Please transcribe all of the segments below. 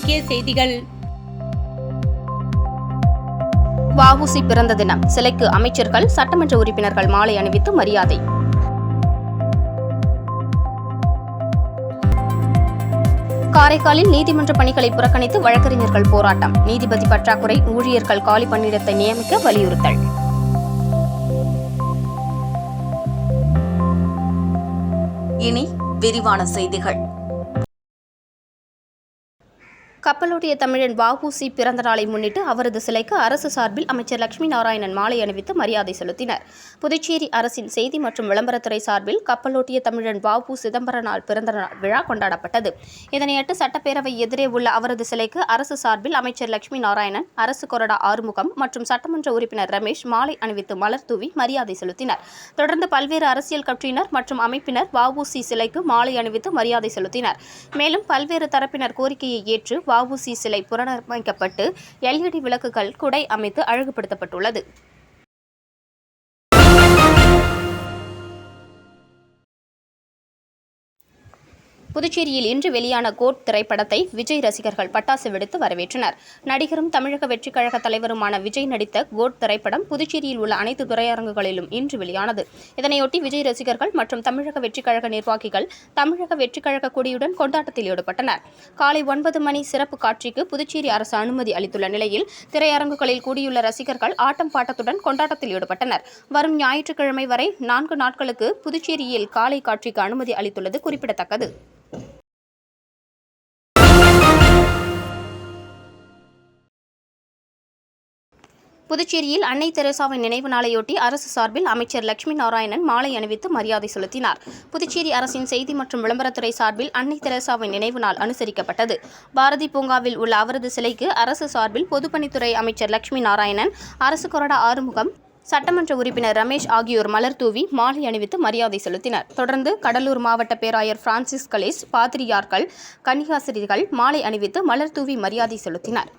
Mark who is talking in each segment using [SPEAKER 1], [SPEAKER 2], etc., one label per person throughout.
[SPEAKER 1] செய்திகள்.
[SPEAKER 2] வஉசி பிறந்த தினம். சிலைக்கு அமைச்சர்கள் சட்டமன்ற உறுப்பினர்கள் மாலை அணிவித்து மரியாதை. காரைக்காலில் நீதிமன்ற பணிகளை புறக்கணித்து வழக்கறிஞர்கள் போராட்டம். நீதிபதி பற்றாக்குறை ஊழியர்கள் காலி பணியிடத்தை நியமிக்க வலியுறுத்தல்.
[SPEAKER 3] இனி விரிவான செய்திகள்.
[SPEAKER 2] கப்பலோட்டிய தமிழன் வஉசி பிறந்த நாளை முன்னிட்டு அவரது சிலைக்கு அரசு சார்பில் அமைச்சர் லட்சுமி நாராயணன் மாலை அணிவித்து மரியாதை செலுத்தினர். புதுச்சேரி அரசின் செய்தி மற்றும் விளம்பரத்துறை சார்பில் கப்பலோட்டிய தமிழன் வஉ சிதம்பர நாள் பிறந்த நாள் விழா கொண்டாடப்பட்டது. இதனையடுத்து சட்டப்பேரவை எதிரே உள்ள அவரது சிலைக்கு அரசு சார்பில் அமைச்சர் லட்சுமி நாராயணன் அரசு கொறடா ஆறுமுகம் மற்றும் சட்டமன்ற உறுப்பினர் ரமேஷ் மாலை அணிவித்து மலர் தூவி மரியாதை செலுத்தினர். தொடர்ந்து பல்வேறு அரசியல் கட்சியினர் மற்றும் அமைப்பினர் வஉசி சிலைக்கு மாலை அணிவித்து மரியாதை செலுத்தினர். மேலும் பல்வேறு தரப்பினர் கோரிக்கையை ஏற்று வஉசி சிலை புனரமைக்கப்பட்டு எல்இடி விளக்குகள் குடை அமைத்து அழகுபடுத்தப்பட்டுள்ளது. புதுச்சேரியில் இன்று வெளியான கோட் திரைப்படத்தை விஜய் ரசிகர்கள் பட்டாசு வெடித்து வரவேற்றனர். நடிகரும் தமிழக வெற்றிக் கழக தலைவருமான விஜய் நடித்த கோட் திரைப்படம் புதுச்சேரியில் உள்ள அனைத்து திரையரங்குகளிலும் இன்று வெளியானது. இதனையொட்டி விஜய் ரசிகர்கள் மற்றும் தமிழக வெற்றிக் கழக நிர்வாகிகள் தமிழக வெற்றிக் கழக கொடியுடன் கொண்டாட்டத்தில் ஈடுபட்டனர். காலை ஒன்பது மணி சிறப்பு காட்சிக்கு புதுச்சேரி அரசு அனுமதி அளித்துள்ள நிலையில் திரையரங்குகளில் கூடியுள்ள ரசிகர்கள் ஆட்டம் பாட்டத்துடன் கொண்டாட்டத்தில் ஈடுபட்டனர். வரும் ஞாயிற்றுக்கிழமை வரை நான்கு நாட்களுக்கு புதுச்சேரியில் காலை காட்சிக்கு அனுமதி அளித்துள்ளது குறிப்பிடத்தக்கது. புதுச்சேரியில் அன்னை தெரசாவின் நினைவு நாளையொட்டி அரசு சார்பில் அமைச்சர் லட்சுமி நாராயணன் மாலை அணிவித்து மரியாதை செலுத்தினார். புதுச்சேரி அரசின் செய்தி மற்றும் விளம்பரத்துறை சார்பில் அன்னை தெரசாவின் நினைவு நாள் அனுசரிக்கப்பட்டது. பாரதி பூங்காவில் உள்ள அவரது சிலைக்கு அரசு சார்பில் பொதுப்பணித்துறை அமைச்சர் லட்சுமி நாராயணன் அரசு கொறடா ஆறுமுகம் சட்டமன்ற உறுப்பினர் ரமேஷ் ஆகியோர் மலர் தூவி மாலை அணிவித்து மரியாதை செலுத்தினர். தொடர்ந்து கடலூர் மாவட்ட பேராயர் பிரான்சிஸ் கலேஸ் பாத்திரியார்கள் கன்னியாசிரிகள் மாலை அணிவித்து மலர் தூவி மரியாதை செலுத்தினர்.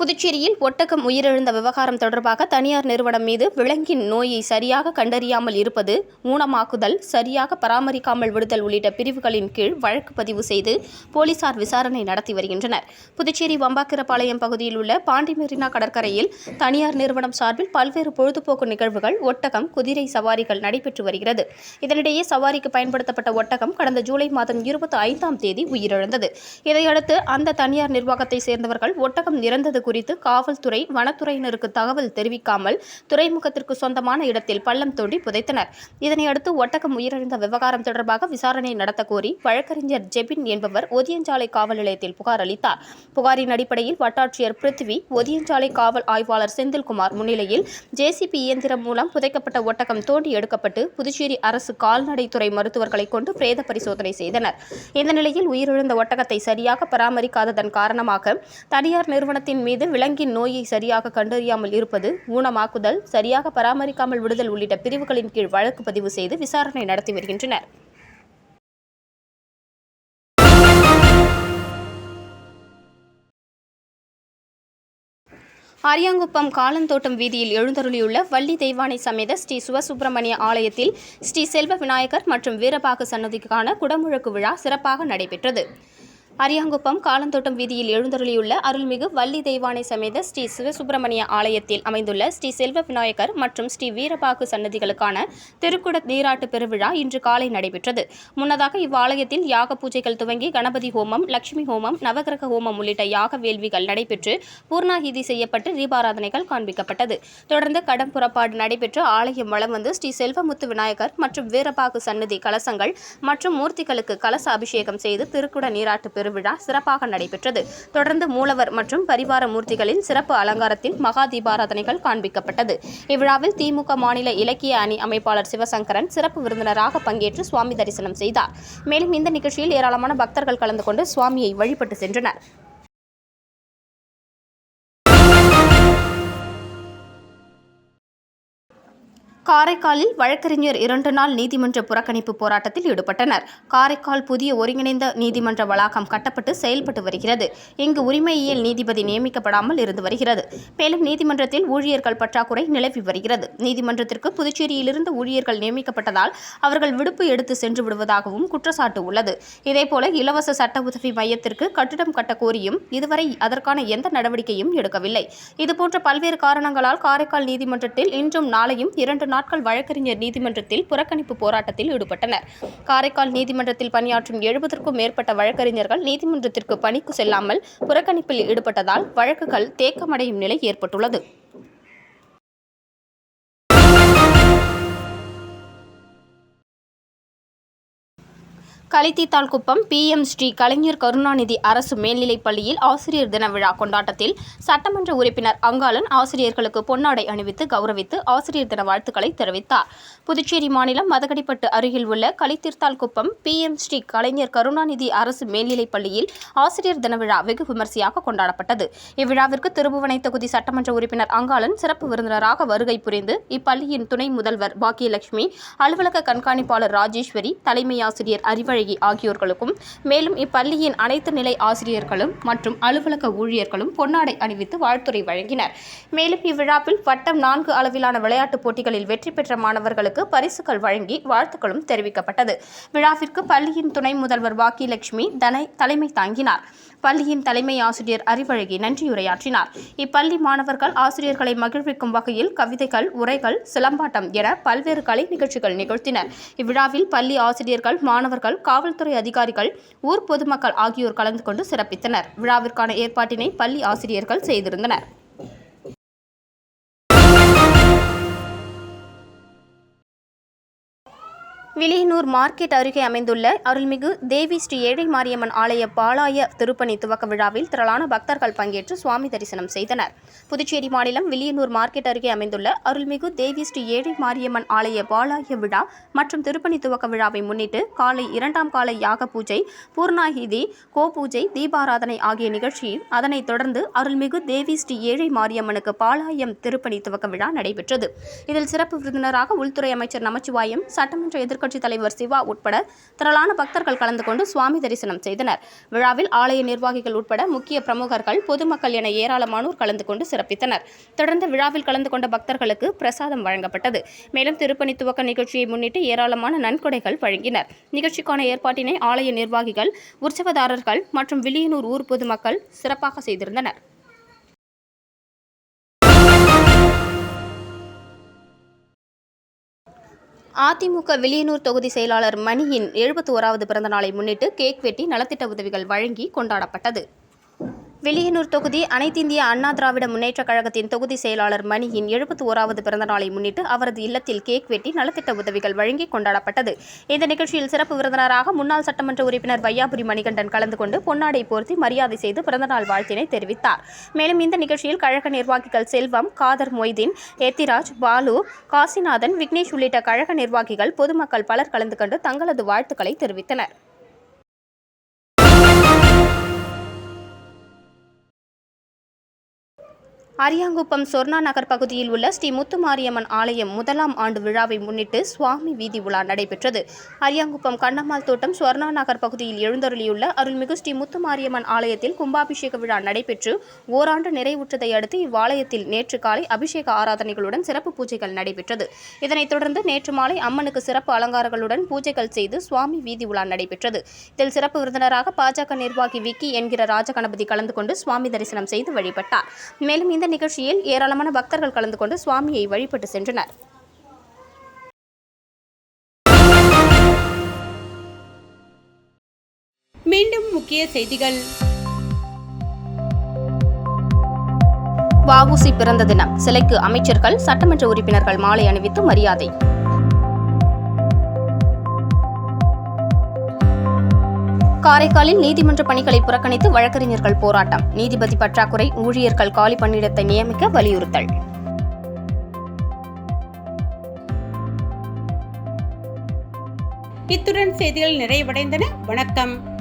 [SPEAKER 2] புதுச்சேரியில் ஒட்டகம் உயிரிழந்த விவகாரம் தொடர்பாக தனியார் நிறுவனம் மீது விலங்கின் நோயை சரியாக கண்டறியாமல் இருப்பது ஊனமாக்குதல் சரியாக பராமரிக்காமல் விடுதல் உள்ளிட்ட பிரிவுகளின் கீழ் வழக்கு பதிவு செய்து போலீசார் விசாரணை நடத்தி வருகின்றனர். புதுச்சேரி வம்பாக்கிரபாளையம் பகுதியில் உள்ள பாண்டி மெரினா கடற்கரையில் தனியார் நிறுவனம் சார்பில் பல்வேறு பொழுதுபோக்கு நிகழ்வுகள் ஒட்டகம் குதிரை சவாரிகள் நடைபெற்று வருகிறது. இதனிடையே சவாரிக்கு பயன்படுத்தப்பட்ட ஒட்டகம் கடந்த ஜூலை மாதம் இருபத்தி ஐந்தாம் தேதி உயிரிழந்தது. இதையடுத்து அந்த தனியார் நிர்வாகத்தை சேர்ந்தவர்கள் ஒட்டகம் இறந்தது குறித்து காவல்துறை வனத்துறையினருக்கு தகவல் தெரிவிக்காமல் துறைமுகத்திற்கு சொந்தமான இடத்தில் பள்ளம் தோண்டி புதைத்தனர். இதனையடுத்து ஒட்டகம் உயிரிழந்த விவகாரம் தொடர்பாக விசாரணை நடத்த கோரி வழக்கறிஞர் ஜெபின் என்பவர் ஒதியஞ்சாலை காவல் நிலையத்தில் புகார் அளித்தார். புகாரின் அடிப்படையில் வட்டாட்சியர் பிருத்வி ஒதியஞ்சாலை காவல் ஆய்வாளர் செந்தில்குமார் முன்னிலையில் ஜேசிபி இயந்திரம் மூலம் புதைக்கப்பட்ட ஒட்டகம் தோண்டி எடுக்கப்பட்டு புதுச்சேரி அரசு கால்நடைத்துறை மருத்துவர்களை கொண்டு பிரேத பரிசோதனை செய்தனர். இந்த நிலையில் உயிரிழந்த ஒட்டகத்தை சரியாக பராமரிக்காததன் காரணமாக தனியார் நிறுவனத்தின் மீது செய்து விலங்கின் நோயை சரியாக கண்டறியாமல் இருப்பது ஊனமாக்குதல் சரியாக பராமரிக்காமல் விடுதல் உள்ளிட்ட பிரிவுகளின் கீழ் வழக்கு பதிவு செய்து விசாரணை நடத்தி வருகின்றனர். அரியாங்குப்பம் காலந்தோட்டம் வீதியில் எழுந்தருளியுள்ள வள்ளி தெய்வானை சமேத ஸ்ரீ சிவசுப்பிரமணிய ஆலயத்தில் ஸ்ரீ செல்வ விநாயகர் மற்றும் வீரபாகு சன்னதிக்கான குடமுழக்கு விழா சிறப்பாக நடைபெற்றது. அரியாங்குப்பம் காலந்தோட்டம் வீதியில் எழுந்தருளியுள்ள அருள்மிகு வள்ளி தெய்வானை சமேத ஸ்ரீ சிவசுப்பிரமணிய ஆலயத்தில் அமைந்துள்ள ஸ்ரீ செல்வ விநாயகர் மற்றும் ஸ்ரீ வீரபாகு சன்னதிகளுக்கான திருக்குட நீராட்டு பெருவிழா இன்று காலை நடைபெற்றது. முன்னதாக இவ்வாலயத்தில் யாக பூஜைகள் துவங்கி கணபதி ஹோமம் லட்சுமி ஹோமம் நவகிரக ஹோமம் உள்ளிட்ட யாக வேள்விகள் நடைபெற்று பூர்ணாகிதி செய்யப்பட்டு தீபாராதனைகள் காண்பிக்கப்பட்டது. தொடர்ந்து கடம் புறப்பாடு நடைபெற்று ஆலயம் வலம் வந்து ஸ்ரீ செல்வமுத்து விநாயகர் மற்றும் வீரபாகு சன்னதி கலசங்கள் மற்றும் மூர்த்திகளுக்கு கலச அபிஷேகம் செய்து திருக்குட நீராட்டு திருவிழா சிறப்பாக நடைபெற்றது. தொடர்ந்து மூலவர் மற்றும் பரிவார மூர்த்திகளின் சிறப்பு அலங்காரத்தில் மகா தீபாராதனைகள் காண்பிக்கப்பட்டது. இவ்விழாவில் திமுக மாநில இலக்கிய அணி அமைப்பாளர் சிவசங்கரன் சிறப்பு விருந்தினராக பங்கேற்று சுவாமி தரிசனம் செய்தார். மேலும் இந்த நிகழ்ச்சியில் ஏராளமான பக்தர்கள் கலந்து கொண்டு சுவாமியை வழிபட்டு சென்றனர். காரைக்காலில் வழக்கறிஞர் இரண்டு நாள் நீதிமன்ற புறக்கணிப்பு போராட்டத்தில் ஈடுபட்டனர். காரைக்கால் புதிய ஒருங்கிணைந்த நீதிமன்ற வளாகம் கட்டப்பட்டு செயல்பட்டு வருகிறது. இங்கு உரிமையியல் நீதிபதி நியமிக்கப்படாமல் இருந்து வருகிறது. மேலும் நீதிமன்றத்தில் ஊழியர்கள் பற்றாக்குறை நிலவி வருகிறது. நீதிமன்றத்திற்கு புதுச்சேரியிலிருந்து ஊழியர்கள் நியமிக்கப்பட்டதால் அவர்கள் விடுப்பு எடுத்து சென்று விடுவதாகவும் குற்றச்சாட்டு உள்ளது. இதேபோல இலவச சட்ட உதவி மையத்திற்கு கட்டிடம் கட்ட கோரியும் இதுவரை அதற்கான எந்த நடவடிக்கையும் எடுக்கவில்லை. இதுபோன்ற பல்வேறு காரணங்களால் காரைக்கால் நீதிமன்றத்தில் இன்றும் நாளையும் இரண்டு நாட்கள் வழக்கறிஞர் நீதிமன்றத்தில் புறக்கணிப்பு போராட்டத்தில் ஈடுபட்டனர். காரைக்கால் நீதிமன்றத்தில் பணியாற்றும் எழுபதற்கும் மேற்பட்ட வழக்கறிஞர்கள் நீதிமன்றத்திற்கு பணிக்கு செல்லாமல் புறக்கணிப்பில் ஈடுபட்டதால் வழக்குகள் தேக்கமடையும் நிலை ஏற்பட்டுள்ளது. களித்தீத்தாள்குப்பம் பிஎம் ஸ்ரீ கலைஞர் கருணாநிதி அரசு மேல்நிலைப் பள்ளியில் ஆசிரியர் தின விழா கொண்டாட்டத்தில் சட்டமன்ற உறுப்பினர் அங்காளன் ஆசிரியர்களுக்கு பொன்னாடை அணிவித்து கௌரவித்து ஆசிரியர் தின வாழ்த்துக்களை தெரிவித்தார். புதுச்சேரி மாநிலம் மதகடிப்பட்டு அருகில் உள்ள களித்தீர்த்தாள்குப்பம் பிஎம் ஸ்ரீ கலைஞர் கருணாநிதி அரசு மேல்நிலைப் பள்ளியில் ஆசிரியர் தின விழா வெகு விமர்சையாக கொண்டாடப்பட்டது. இவ்விழாவிற்கு திருபுவனை தொகுதி சட்டமன்ற உறுப்பினர் அங்காளன் சிறப்பு விருந்தினராக வருகை புரிந்து இப்பள்ளியின் துணை முதல்வர் பாக்கியலட்சுமி அலுவலக கண்காணிப்பாளர் ராஜேஸ்வரி தலைமை ஆசிரியர் அன்பழகி ஆகியோர்களுக்கும் மேலும் இப்பள்ளியின் அனைத்து நிலை ஆசிரியர்களும் மற்றும் அலுவலக ஊழியர்களும் பொன்னாடை அணிவித்து வாழ்த்துறை வழங்கினர். மேலும் இவ்விழாவில் வட்டம் நான்கு அளவிலான விளையாட்டுப் போட்டிகளில் வெற்றி பெற்ற மாணவர்களுக்கு பரிசுகள் வழங்கி வாழ்த்துக்களும் தெரிவிக்கப்பட்டது. விழாவிற்கு பள்ளியின் துணை முதல்வர் பாக்கியலட்சுமி தனை தலைமை தாங்கினார். பள்ளியின் தலைமை ஆசிரியர் அறிவழகி நன்றியுரையாற்றினார். இப்பள்ளி மாணவர்கள் ஆசிரியர்களை மகிழ்விக்கும் வகையில் கவிதைகள் உரைகள் சிலம்பாட்டம் என பல்வேறு கலை நிகழ்ச்சிகள் நிகழ்த்தினர். இவ்விழாவில் பள்ளி ஆசிரியர்கள் மாணவர்கள் காவல்துறை அதிகாரிகள் ஊர் பொதுமக்கள் ஆகியோர் கலந்து கொண்டு சிறப்பித்தனர். விழாவிற்கான ஏற்பாட்டினை பள்ளி ஆசிரியர்கள் செய்திருந்தனர். வில்லியனூர் மார்க்கெட் அருகே அமைந்துள்ள அருள்மிகு தேவி ஸ்ரீ ஏழை மாரியம்மன் ஆலய பாலாய திருப்பணி துவக்க விழாவில் திரளான பக்தர்கள் பங்கேற்று சுவாமி தரிசனம் செய்தனர். புதுச்சேரி மாநிலம் விலியனூர் மார்க்கெட் அருகே அமைந்துள்ள அருள்மிகு தேவி ஸ்ரீ ஏழை மாரியம்மன் ஆலய பாலாய விழா மற்றும் திருப்பணி துவக்க விழாவை முன்னிட்டு காலை இரண்டாம் கால யாக பூஜை பூர்ணாகிதி கோபூஜை தீபாராதனை ஆகிய நிகழ்ச்சியில் அதனைத் தொடர்ந்து அருள்மிகு தேவி ஸ்ரீ ஏழை மாரியம்மனுக்கு பாலாயம் திருப்பணி துவக்க விழா நடைபெற்றது. இதில் சிறப்பு விருந்தினராக உள்துறை அமைச்சர் நமச்சிவாயம் சட்டமன்ற கட்சித் தலைவர் சிவா உட்பட திரளான பக்தர்கள் கலந்து கொண்டு சுவாமி தரிசனம் செய்தனர். விழாவில் ஆலய நிர்வாகிகள் உட்பட முக்கிய பிரமுகர்கள் பொதுமக்கள் என ஏராளமானோர் கலந்து கொண்டு சிறப்பித்தனர். தொடர்ந்து விழாவில் கலந்து கொண்ட பக்தர்களுக்கு பிரசாதம் வழங்கப்பட்டது. மேலும் திருப்பணி துவக்க நிகழ்ச்சியை முன்னிட்டு ஏராளமான நன்கொடைகள் வழங்கினர். நிகழ்ச்சிக்கான ஏற்பாட்டினை ஆலய நிர்வாகிகள் உற்சவதாரர்கள் மற்றும் வில்லியனூர் ஊர் பொதுமக்கள் சிறப்பாக செய்திருந்தனர். அதிமுக வில்லியனூர் தொகுதி செயலாளர் மணியின் எழுபத்தி ஓராவது பிறந்தநாளை முன்னிட்டு கேக் வெட்டி நலத்திட்ட உதவிகள் வழங்கி கொண்டாடப்பட்டது. வெளியனூர் தொகுதி அனைத்திந்திய அண்ணா திராவிட முன்னேற்றக் கழகத்தின் தொகுதி செயலாளர் மணியின் எழுபத்தி ஓராவது பிறந்தநாளை முன்னிட்டு அவரது இல்லத்தில் கேக் வெட்டி நலத்திட்ட உதவிகள் வழங்கி கொண்டாடப்பட்டது. இந்த நிகழ்ச்சியில் சிறப்பு விருந்தினராக முன்னாள் சட்டமன்ற உறுப்பினர் வையாபுரி மணிகண்டன் கலந்து கொண்டு பொன்னாடை போர்த்தி மரியாதை செய்து பிறந்தநாள் வாழ்த்தினை தெரிவித்தார். மேலும் இந்த நிகழ்ச்சியில் கழக நிர்வாகிகள் செல்வம் காதர் மொய்தீன் எத்திராஜ் பாலு காசிநாதன் விக்னேஷ் உள்ளிட்ட கழக நிர்வாகிகள் பொதுமக்கள் பலர் கலந்து கொண்டு தங்களது வாழ்த்துக்களை தெரிவித்தனர். அரியாங்குப்பம் சொர்ணா நகர் பகுதியில் உள்ள ஸ்ரீ முத்துமாரியம்மன் ஆலயம் முதலாம் ஆண்டு விழாவை முன்னிட்டு சுவாமி வீதி உலா நடைபெற்றது. அரியாங்குப்பம் கண்ணம்மாள் தோட்டம் சொர்ணா நகர் பகுதியில் எழுந்தருளியுள்ள அருள்மிகு ஸ்ரீ முத்துமாரியம்மன் ஆலயத்தில் கும்பாபிஷேக விழா நடைபெற்று ஓராண்டு நிறைவுற்றதை அடுத்து இவ்வாலயத்தில் நேற்று காலை அபிஷேக ஆராதனைகளுடன் சிறப்பு பூஜைகள் நடைபெற்றது. இதனைத் தொடர்ந்து நேற்று மாலை அம்மனுக்கு சிறப்பு அலங்காரங்களுடன் பூஜைகள் செய்து சுவாமி வீதி உலா நடைபெற்றது. இதில் சிறப்பு விருந்தினராக பாஜக நிர்வாகி விக்கி என்கிற ராஜகணபதி கலந்து கொண்டு சுவாமி தரிசனம் செய்து வழிபட்டார். மேலும் இந்த நிகழ்ச்சியில் ஏராளமான பக்தர்கள் கலந்து கொண்டு சுவாமியை வழிபட்டு சென்றனர்.
[SPEAKER 1] மீண்டும் முக்கிய செய்திகள்.
[SPEAKER 2] வஉசி பிறந்த தினம். சிலைக்கு அமைச்சர்கள் சட்டமன்ற உறுப்பினர்கள் மாலை அணிவித்து மரியாதை. காரைக்காலில் நீதிமன்ற பணிகளை புறக்கணித்து வழக்கறிஞர்கள் போராட்டம். நீதிபதி பற்றாக்குறை ஊழியர்கள் காலி பணியிடத்தை நியமிக்க வலியுறுத்தல்.
[SPEAKER 1] இத்துடன் செய்திகள் நிறைவடைந்தன. வணக்கம்.